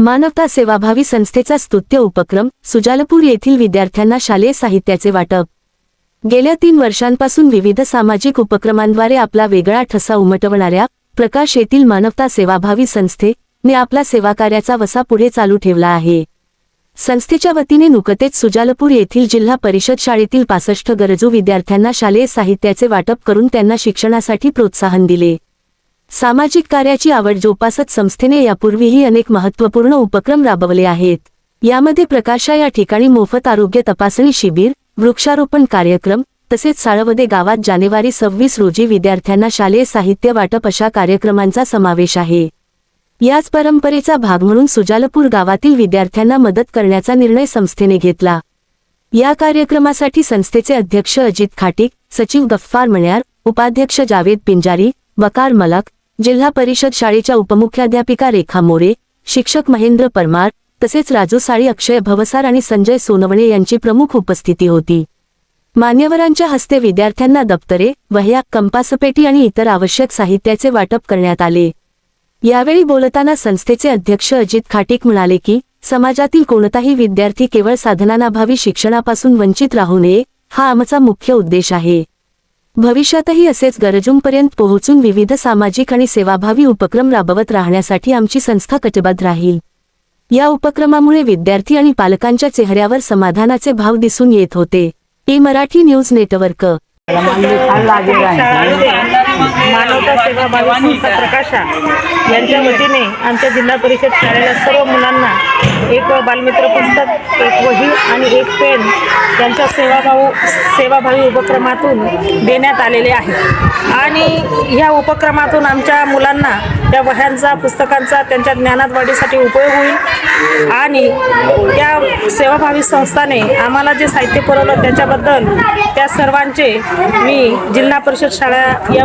मानवता सेवाभावी संस्थेचा स्तुत्य उपक्रम सुजालपूर येथील विद्यार्थ्यांना शालेय साहित्याचे वाटप. गेल्या तीन वर्षांपासून विविध सामाजिक उपक्रमांद्वारे आपला वेगळा ठसा उमटवणाऱ्या प्रकाश येथील मानवता सेवाभावी संस्थेने आपला सेवाकार्याचा वसा पुढे चालू ठेवला आहे. संस्थेच्या वतीने नुकतेच सुजालपूर येथील जिल्हा परिषद शाळेतील पासष्ट गरजू विद्यार्थ्यांना शालेय साहित्याचे वाटप करून त्यांना शिक्षणासाठी प्रोत्साहन दिले. सामाजिक कार्याची आवड जोपासत संस्थेने यापूर्वीही अनेक महत्त्वपूर्ण उपक्रम राबवले आहेत. यामध्ये प्रकाशा या ठिकाणी मोफत आरोग्य तपासणी शिबिर वृक्षारोपण कार्यक्रम तसेच साळवदे गावात जानेवारी सव्वीस रोजी विद्यार्थ्यांना शालेय साहित्य वाटप अशा कार्यक्रमांचा समावेश आहे. याच परंपरेचा भाग म्हणून सुजालपूर गावातील विद्यार्थ्यांना मदत करण्याचा निर्णय संस्थेने घेतला. या कार्यक्रमासाठी संस्थेचे अध्यक्ष अजित खाटीक सचिव गफ्फार मण्यार उपाध्यक्ष जावेद पिंजारी वकार मलक जिल्हा परिषद शाळेच्या उपमुख्याध्यापिका रेखा मोरे शिक्षक महेंद्र परमार तसेच राजू साळी अक्षय भवसार आणि संजय सोनवणे यांची प्रमुख उपस्थिती होती. मान्यवरांच्या हस्ते विद्यार्थ्यांना दप्तरे वह्या कंपासपेटी आणि इतर आवश्यक साहित्याचे वाटप करण्यात आले. यावेळी बोलताना संस्थेचे अध्यक्ष अजित खाटीक म्हणाले की समाजातील कोणताही विद्यार्थी केवळ साधनांअभावी शिक्षणापासून वंचित राहू नये हा आमचा मुख्य उद्देश आहे. भविष्यातही असेच गरजूंपर्यंत पोहोचून विविध सामाजिक आणि सेवाभावी उपक्रम राबवत राहण्यासाठी आमची संस्था कटिबद्ध राहील. या उपक्रमामुळे विद्यार्थी आणि पालकांच्या चेहऱ्यावर समाधानाचे भाव दिसून येत होते. A Marathi news network. मानवता सेवा भावी संस्था प्रकाशा यांच्या वतीने आमच्या जिल्हा परिषद शाळेला सर्व मुलांना एक बालमित्र पुस्तक एक वही आणि एक पेन त्यांच्या सेवाभाऊ सेवाभावी उपक्रमातून देण्यात आलेले आहे. आणि ह्या उपक्रमातून आमच्या मुलांना त्या वह्यांचा पुस्तकांचा त्यांच्या ज्ञानात वाढीसाठी उपयोग होईल. आणि त्या सेवाभावी संस्थाने आम्हाला जे साहित्य पुरवलं त्याच्याबद्दल त्या सर्वांचे मी जिल्हा परिषद शाळा या